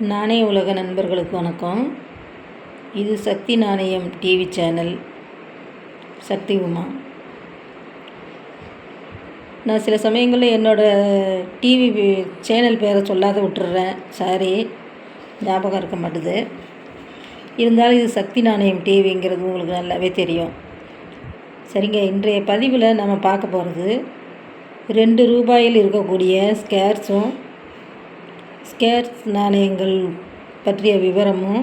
நாணய உலக நண்பர்களுக்கு வணக்கம். இது சக்தி நாணயம் டிவி சேனல் சக்தி உமா. நான் சில சமயங்களில் என்னோடய டிவி சேனல் பேரை சொல்லாத விட்டுறேன். சாரி ஞாபகம் இருக்க மாட்டுது. இருந்தாலும் இது சக்தி நாணயம் டிவிங்கிறது உங்களுக்கு நல்லாவே தெரியும். சரிங்க இன்றைய பதிவில் நம்ம பார்க்க போகிறது ரெண்டு ரூபாயில் இருக்கக்கூடிய ஸ்கேர்ஸும் ஸ்கேர்ஸ் நாணயங்கள் பற்றிய விவரமும்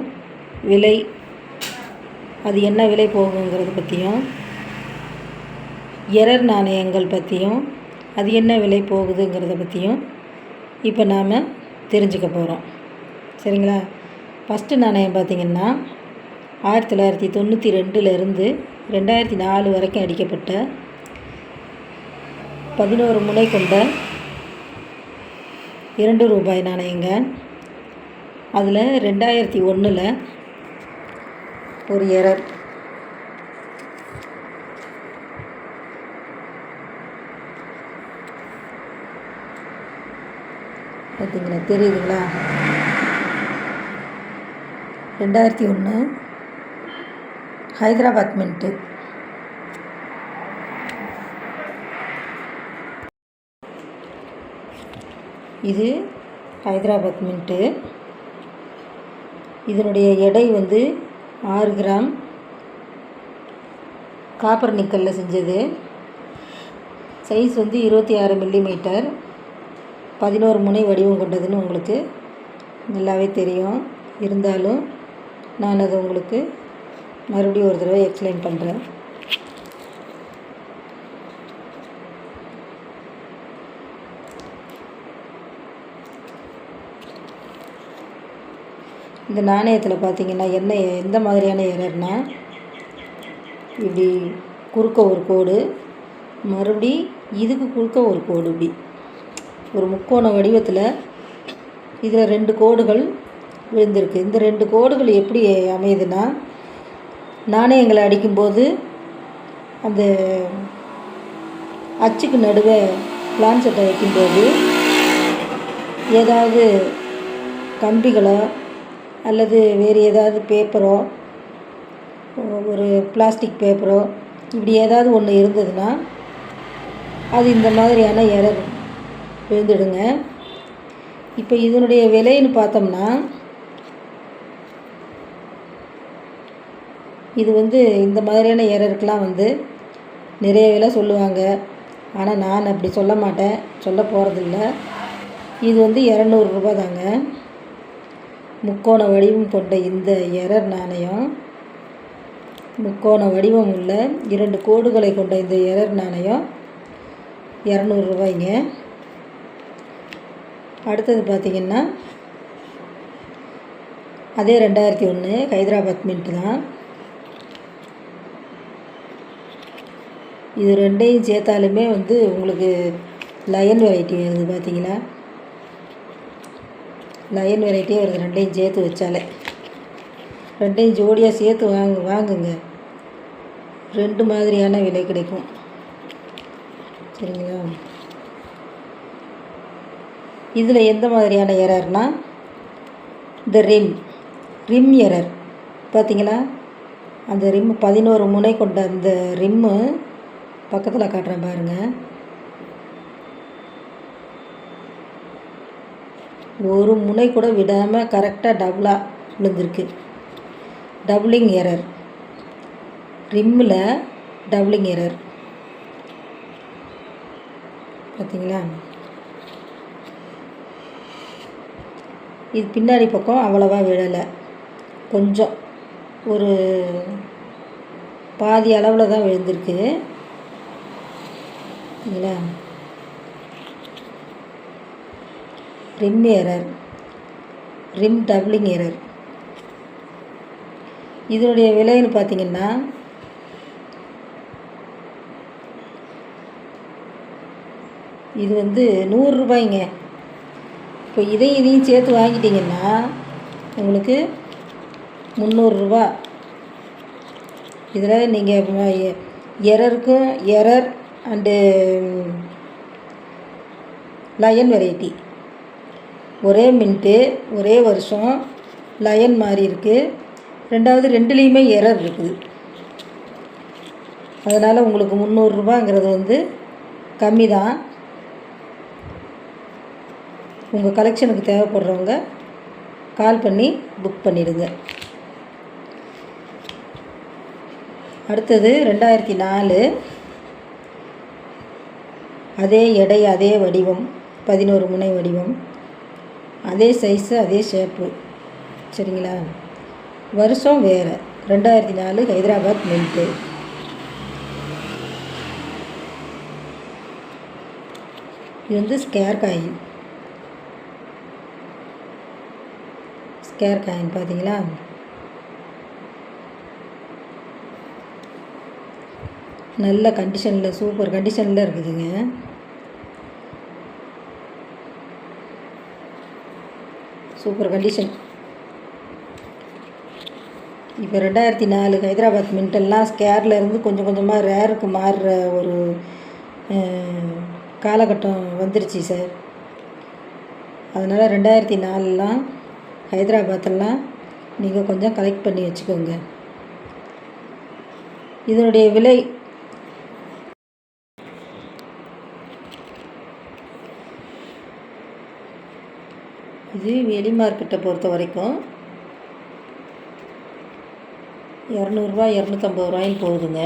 விலை அது என்ன விலை போகுங்கிறத பற்றியும் எரர் நாணயங்கள் பற்றியும் அது என்ன விலை போகுதுங்கிறத பற்றியும் இப்போ நாம் தெரிஞ்சுக்க போகிறோம் சரிங்களா? ஃபஸ்ட்டு நாணயம் பார்த்திங்கன்னா ஆயிரத்தி தொள்ளாயிரத்தி தொண்ணூற்றி ரெண்டுலேருந்து ரெண்டாயிரத்தி நாலு வரைக்கும் அடிக்கப்பட்ட பதினோரு முனை கொண்ட இரண்டு ரூபாய் நாணயங்க அதில் ரெண்டாயிரத்தி ஒன்றில் ஒரு எரர் பார்த்தீங்களா தெரியுதுங்களா? ரெண்டாயிரத்தி ஒன்று ஹைதராபாத் மின்ட்டு இது ஹைதராபாத் மின்ட்டு. இதனுடைய எடை வந்து ஆறு கிராம். காப்பர் நிக்கலில் செஞ்சது. சைஸ் வந்து இருபத்தி ஆறு மில்லிமீட்டர். பதினோரு முனை வடிவம் கொண்டதுன்னு உங்களுக்கு நல்லாவே தெரியும். இருந்தாலும் நான் அதை உங்களுக்கு மறுபடியும் ஒரு தடவை எக்ஸ்பிளைன் பண்ணுறேன் இந்த நாணயத்தில் பார்த்திங்கன்னா என்ன எந்த மாதிரியான எரர்னா இப்படி குறுக்க ஒரு கோடு மறுபடி இதுக்கு குறுக்க ஒரு கோடு இப்படி. ஒரு முக்கோண வடிவத்தில் இதில் ரெண்டு கோடுகள் விழுந்திருக்கு. இந்த ரெண்டு கோடுகள் எப்படி அமையுதுன்னா நாணயங்களை அடிக்கும்போது அந்த அச்சுக்கு நடுவே பிளான் செட்டை வைக்கும்போது ஏதாவது கம்பிகளோ அல்லது வேறு ஏதாவது பேப்பரோ ஒரு பிளாஸ்டிக் பேப்பரோ இப்படி ஏதாவது ஒன்று இருந்ததுன்னா அது இந்த மாதிரியான எரர் விழுந்துடுங்க. இப்போ இதனுடைய விலைன்னு பார்த்தோம்னா இது வந்து இந்த மாதிரியான எரருக்கெலாம் வந்து நிறைய விலை சொல்லுவாங்க. ஆனால் நான் அப்படி சொல்ல மாட்டேன். சொல்ல போகிறதில்ல இது வந்து இரநூறுபா தாங்க. முக்கோண வடிவம் கொண்ட இந்த எரர் நாணயம் முக்கோண வடிவம் உள்ள இரண்டு கோடுகளை கொண்ட இந்த எரர் நாணயம். இரநூறுபாய்ங்க அடுத்தது பார்த்திங்கன்னா அதே ரெண்டாயிரத்தி ஒன்று ஹைதராபாத் மின்ட்டு தான். இது ரெண்டையும் சேர்த்தாலுமே வந்து உங்களுக்கு லயன் வெரைட்டி வருது பார்த்தீங்களா லயன் வெரைட்டியே வருது. ரெண்டையும் சேர்த்து வச்சாலே. ரெண்டையும் ஜோடியாக சேர்த்து வாங்க வாங்குங்க. ரெண்டு மாதிரியான விலை கிடைக்கும். சரிங்களா? இதில் எந்த மாதிரியான எரர்னா இந்த ரிம் ரிம் எரர். பார்த்தீங்களா அந்த ரிம் பதினோரு முனை கொண்ட அந்த ரிம்மு பக்கத்தில் காட்டுறேன் பாருங்கள் ஒரு முனை கூட விடாமல் கரெக்டாக டபுளாக விழுந்திருக்கு. டபுளிங் எரர் ரிம்மில் டபுளிங் எரர் பார்த்தீங்களா இது பின்னாடி பக்கம் அவ்வளவா விழலை. கொஞ்சம் ஒரு பாதி அளவில் தான் விழுந்திருக்கு. சரிங்களா rim error rim doubling error. இதனுடைய விலைன்னு பார்த்தீங்கன்னா இது வந்து நூறுரூபாய்ங்க இப்போ இதையும் இதையும் சேர்த்து வாங்கிட்டீங்கன்னா உங்களுக்கு முந்நூறுரூவா இதில் நீங்கள் எரருக்கும் எரர் அண்டு லயன் வெரைட்டி. ஒரே மின்ட்டு ஒரே வருஷம் லயன் மாதிரி இருக்குது ரெண்டாவது ரெண்டுலேயுமே எரர் இருக்குது. அதனால் உங்களுக்கு முந்நூறுரூபாங்கிறது வந்து கம்மி தான் உங்கள் கலெக்ஷனுக்கு தேவைப்படுறவங்க கால் பண்ணி புக் பண்ணிடுங்க. அடுத்தது ரெண்டாயிரத்தி நாலு. அதே எடை அதே வடிவம் பதினோரு முனை வடிவம். அதே சைஸு அதே ஷேப்பு சரிங்களா? வருஷம் வேறு. ரெண்டாயிரத்தி நாலு ஹைதராபாத் மின்ட்டு இது வந்து ஸ்கேர் காயின் ஸ்கேர் காயின் பார்த்தீங்களா? நல்ல கண்டிஷனில் சூப்பர் கண்டிஷனில் இருக்குதுங்க. சூப்பர் கண்டிஷன் இப்போ ரெண்டாயிரத்தி நாலு ஹைதராபாத் மின்டெல்லாம் ஸ்கேரில் இருந்து கொஞ்சம் கொஞ்சமாக ரேருக்கு மாறுற ஒரு காலகட்டம் வந்துருச்சு சார் அதனால் ரெண்டாயிரத்தி நாலுலாம் ஹைதராபாத்தெல்லாம் நீங்கள் கொஞ்சம் கலெக்ட் பண்ணி வச்சுக்கோங்க. இதனுடைய விலை இது வெளி மார்க்கெட்டை பொறுத்த வரைக்கும் இரநூறுவா இரநூத்தம்பது ரூபாயும் போகுதுங்க.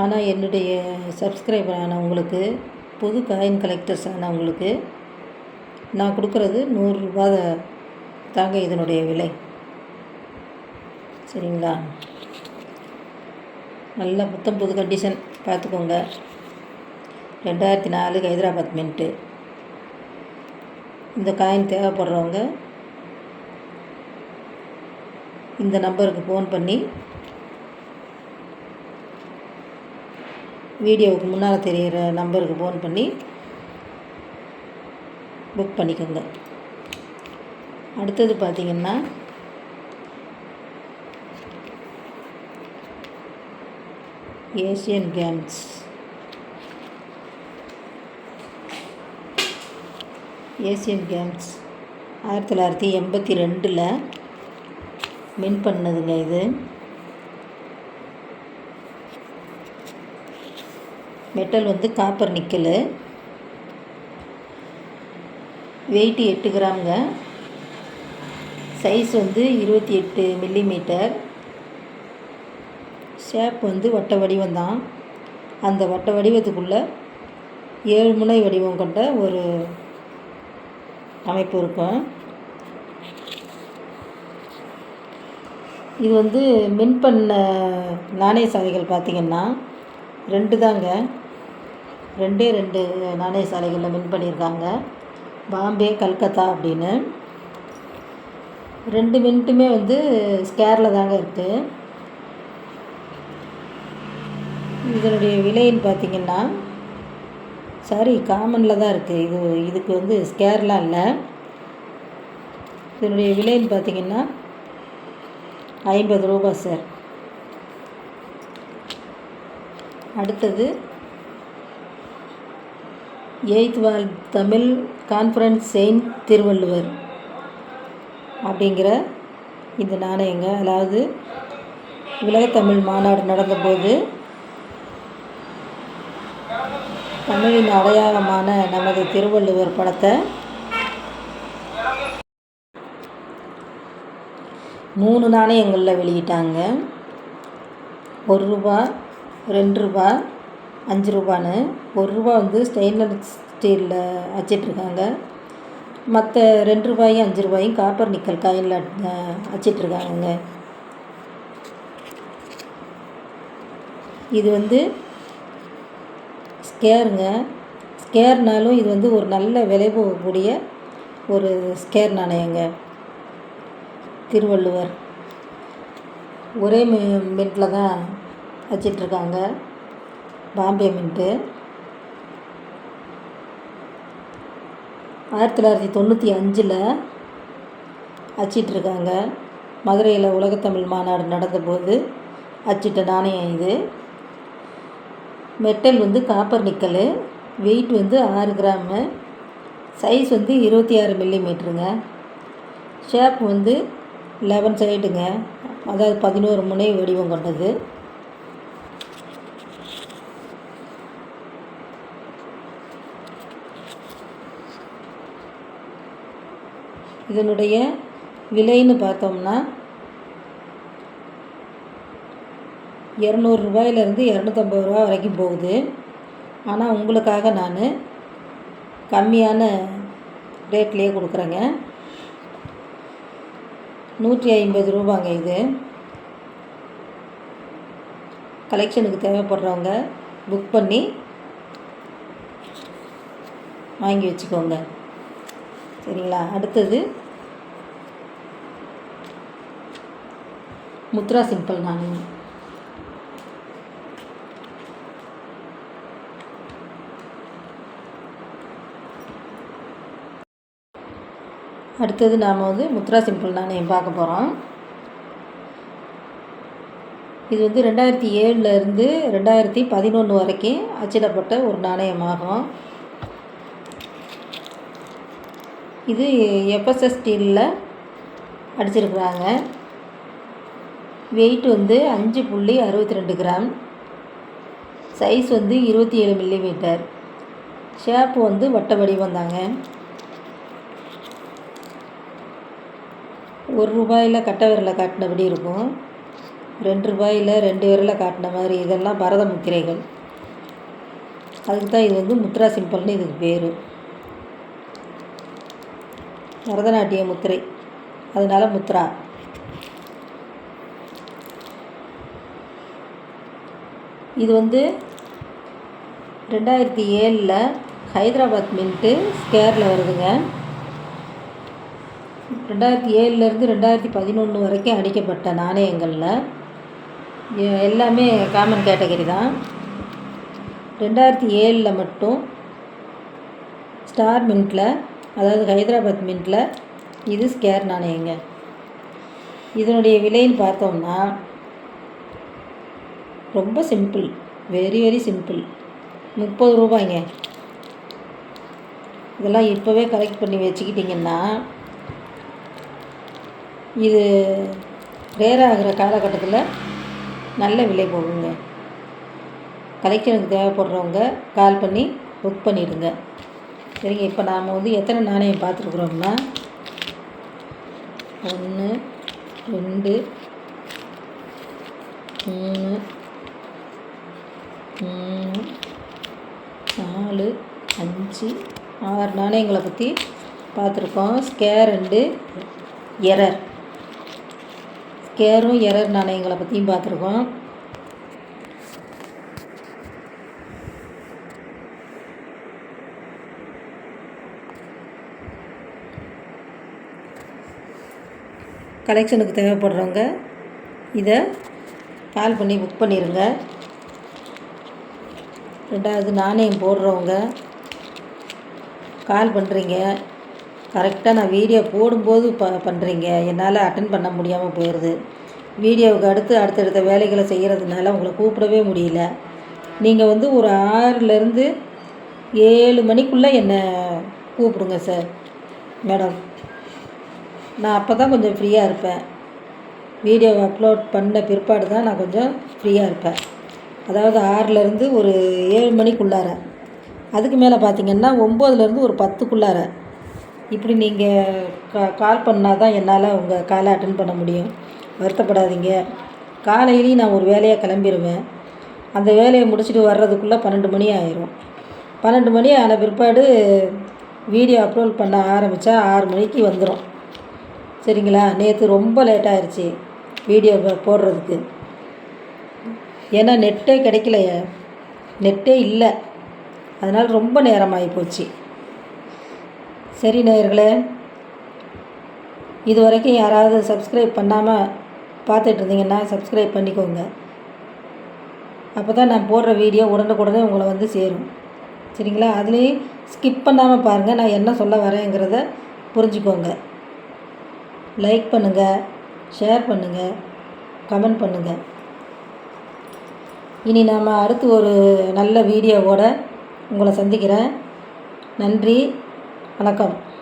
ஆனால் என்னுடைய சப்ஸ்கிரைபர் ஆனவங்களுக்கு புது காயின் கலெக்டர்ஸ் ஆனவங்களுக்கு நான் கொடுக்குறது நூறுரூபா தாங்க இதனுடைய விலை. சரிங்களா? நல்ல புத்தம் புது கண்டிஷன் பார்த்துக்கோங்க. ரெண்டாயிரத்தி நாலு ஹைதராபாத் மின்ட்டு இந்த காயின் தேவைப்படுறவங்க இந்த நம்பருக்கு ஃபோன் பண்ணி வீடியோவுக்கு முன்னால் தெரிகிற நம்பருக்கு ஃபோன் பண்ணி புக் பண்ணிக்கோங்க. அடுத்தது பார்த்திங்கன்னா ஏசியன் கேம்ஸ் ஏசியன் கேம்ஸ் ஆயிரத்தி தொள்ளாயிரத்தி எண்பத்தி ரெண்டில் வின் பண்ணதுங்க இது. மெட்டல் வந்து காப்பர் நிக்கலு. வெயிட்டு எட்டு கிராம்ங்க. சைஸ் வந்து இருபத்தி எட்டு மில்லிமீட்டர். ஷேப் வந்து வட்ட வடிவம் தான் அந்த வட்ட வடிவத்துக்குள்ளே ஏழு முனை வடிவம் கொண்ட ஒரு அமைப்பு இருக்கும் இது வந்து மின் பண்ண நாணய சாலைகள் பார்த்திங்கன்னா ரெண்டு தாங்க. ரெண்டே ரெண்டு நாணய சாலைகளில் மின் பண்ணியிருக்காங்க. பாம்பே கல்கத்தா அப்படின்னு. ரெண்டு மின்ட்டுமே வந்து ஸ்கேரில் தாங்க இருக்குது இதனுடைய விலைன்னு பார்த்திங்கன்னா சாரி காமனில் தான் இருக்குது இது இதுக்கு வந்து ஸ்கேர்லாம் இல்லை இதனுடைய விலைன்னு பார்த்தீங்கன்னா ஐம்பது ரூபா சார் அடுத்தது eighth world Tamil conference saint Thiruvalluvar அப்படிங்கிற இந்த நாணயங்க அதாவது உலகத்தமிழ் மாநாடு நடந்தபோது தமிழின் அடையாளமான நமது திருவள்ளுவர் படத்தை மூணு நாணயங்களில் வெளியிட்டாங்க. ஒரு ரூபா ரெண்டு ரூபா அஞ்சு ரூபான்னு. ஒரு ரூபா வந்து ஸ்டெயின்லெஸ் ஸ்டீலில் அச்சிட்ருக்காங்க. மற்ற ரெண்டு ரூபாயும் அஞ்சு ரூபாயும் காப்பர் நிக்கல் காயினில் அச்சிட்ருக்காங்கங்க. இது வந்து ஸ்கேருங்க ஸ்கேர்னாலும் இது வந்து ஒரு நல்ல விலை போகக்கூடிய ஒரு ஸ்கேர் நாணயங்க. திருவள்ளுவர். ஒரே மி மின்ட்டில் தான் வச்சிட்ருக்காங்க. பாம்பே மின்ட்டு ஆயிரத்தி தொள்ளாயிரத்தி தொண்ணூற்றி அஞ்சில் அச்சிட்ருக்காங்க மதுரையில் உலகத்தமிழ் மாநாடு நடந்தபோது அச்சிட்ட நாணயம் இது. மெட்டல் வந்து காப்பர் நிக்கல் வெயிட் வந்து ஆறு கிராமு. சைஸ் வந்து இருபத்தி ஆறு மில்லிமீட்ருங்க ஷேப் வந்து லெவன் சைடுங்க அதாவது பதினோரு முனை வடிவம் கொண்டது. இதனுடைய விலைன்னு பார்த்தோம்னா இரநூறுபாயிலேருந்து இரநூத்தம்பது ரூபா வரைக்கும் போகுது. ஆனால் உங்களுக்காக நான் கம்மியான ரேட்லேயே கொடுக்குறேங்க. நூற்றி ஐம்பது ரூபாங்க இது. கலெக்ஷனுக்கு தேவைப்படுறவங்க புக் பண்ணி வாங்கி வச்சுக்கோங்க. சரிங்களா? அடுத்தது முத்ரா சிம்பிள் நான். அடுத்தது நாம் வந்து முத்ரா சிம்பிள் நாணயம் பார்க்க போகிறோம் இது வந்து ரெண்டாயிரத்தி ஏழுலேருந்து ரெண்டாயிரத்தி பதினொன்று வரைக்கும் அச்சிடப்பட்ட ஒரு நாணயமாகும். இது எஃப்எஸ்எஸ் ஸ்டீலில் அடிச்சிருக்கிறாங்க. வெயிட் வந்து அஞ்சு புள்ளி அறுபத்தி ரெண்டு கிராம். சைஸ் வந்து இருபத்தி ஏழு மில்லிமீட்டர். ஷேப்பு வந்து வட்ட வடிவம் தாங்க. ஒரு ரூபாயில் கட்டை விரலை காட்டினபடி இருக்கும். ரெண்டு ரூபாயில் ரெண்டு விரலை காட்டின மாதிரி இதெல்லாம் பரத முத்திரைகள். அதுக்கு தான் இது வந்து முத்ரா சிம்பிள்னு இதுக்கு பேர். பரதநாட்டிய முத்திரை. அதனால் முத்ரா. இது வந்து ரெண்டாயிரத்தி ஏழில் ஹைதராபாத் மின்ட்டு ஸ்கேரில் வருதுங்க. ரெண்டாயிரத்தி ஏழுலேருந்து ரெண்டாயிரத்தி பதினொன்று வரைக்கும் அடிக்கப்பட்ட நாணயங்களில் எல்லாமே காமன் கேட்டகரி தான். ரெண்டாயிரத்தி ஏழில் மட்டும் ஸ்டார் மின்ட்டில் அதாவது ஹைதராபாத் மின்ட்டில் இது ஸ்கேர் நாணயங்க. இதனுடைய விலைன்னு பார்த்தோம்னா ரொம்ப சிம்பிள் வெரி வெரி சிம்பிள் முப்பது ரூபாய்ங்க. இதெல்லாம் இப்போவே கலெக்ட் பண்ணி வச்சுக்கிட்டிங்கன்னா இது ரேராகிற காலகட்டத்தில் நல்ல விலை போகுங்க. கலெக்ஷனுக்கு தேவைப்படுறவங்க கால் பண்ணி புக் பண்ணிடுங்க. சரிங்க இப்போ நாம் வந்து எத்தனை நாணயம் பார்த்துருக்குறோம்னா ஒன்று ரெண்டு மூணு மூணு நாலு அஞ்சு ஆறு நாணயங்களை பற்றி பார்த்துருக்கோம். ஸ்கேர் அண்டு எரர் கேரும் எரர் நாணயங்களை பற்றியும் பார்த்துருக்கோம். கலெக்ஷனுக்கு தேவைப்படுறவங்க இதை கால் பண்ணி புக் பண்ணிடுங்க ரெண்டாவது நாணயம் போடுறவங்க கால் பண்ணுறீங்க கரெக்டாக நான் வீடியோ போடும்போது ப பண்ணுறீங்க என்னால் அட்டன் பண்ண முடியாமல் போயிடுது வீடியோவுக்கு அடுத்து அடுத்தடுத்த வேலைகளை செய்கிறதுனால உங்களை கூப்பிடவே முடியல. நீங்கள் வந்து ஒரு ஆறுலேருந்து ஏழு மணிக்குள்ளே என்னை கூப்பிடுங்க சார் மேடம் நான் அப்போ தான் கொஞ்சம் ஃப்ரீயாக இருப்பேன். வீடியோவை அப்லோட் பண்ண பிற்பாடு தான் நான் கொஞ்சம் ஃப்ரீயாக இருப்பேன். அதாவது ஆறுலேருந்து ஒரு ஏழு மணிக்குள்ளார. அதுக்கு மேலே பார்த்தீங்கன்னா ஒம்போதுலேருந்து ஒரு பத்துக்குள்ளார. இப்படி நீங்கள் கா கால் பண்ணால் தான் என்னால் உங்கள் காலை அட்டன் பண்ண முடியும். வருத்தப்படாதீங்க. காலையிலையும் நான் ஒரு வேலையாக கிளம்பிடுவேன் அந்த வேலையை முடிச்சுட்டு வர்றதுக்குள்ளே பன்னெண்டு மணி ஆயிரும். பன்னெண்டு மணி ஆன பிற்பாடு வீடியோ அப்லோட் பண்ண ஆரம்பித்தா ஆறு மணிக்கு வந்துடும் சரிங்களா? நேற்று ரொம்ப லேட் ஆயிடுச்சு வீடியோ போடுறதுக்கு. ஏன்னா நெட்டே கிடைக்கலையே. நெட்டே இல்லை. அதனால் ரொம்ப நேரமாகி போச்சு. சரி நேயர்களே இது வரைக்கும் யாராவது சப்ஸ்கிரைப் பண்ணாமல் பார்த்துட்டு இருந்தீங்கன்னா சப்ஸ்கிரைப் பண்ணிக்கோங்க. அப்போ தான் நான் போடுற வீடியோ உடனுக்குடனே உங்களை வந்து சேரும். சரிங்களா? அதுலேயும் ஸ்கிப் பண்ணாமல் பாருங்கள் நான் என்ன சொல்ல வரேங்கிறத புரிஞ்சுக்கோங்க. லைக் பண்ணுங்கள் ஷேர் பண்ணுங்கள் கமெண்ட் பண்ணுங்கள் இனி நாம் அடுத்து ஒரு நல்ல வீடியோவோட உங்களை சந்திக்கிறேன். நன்றி. வணக்கம்.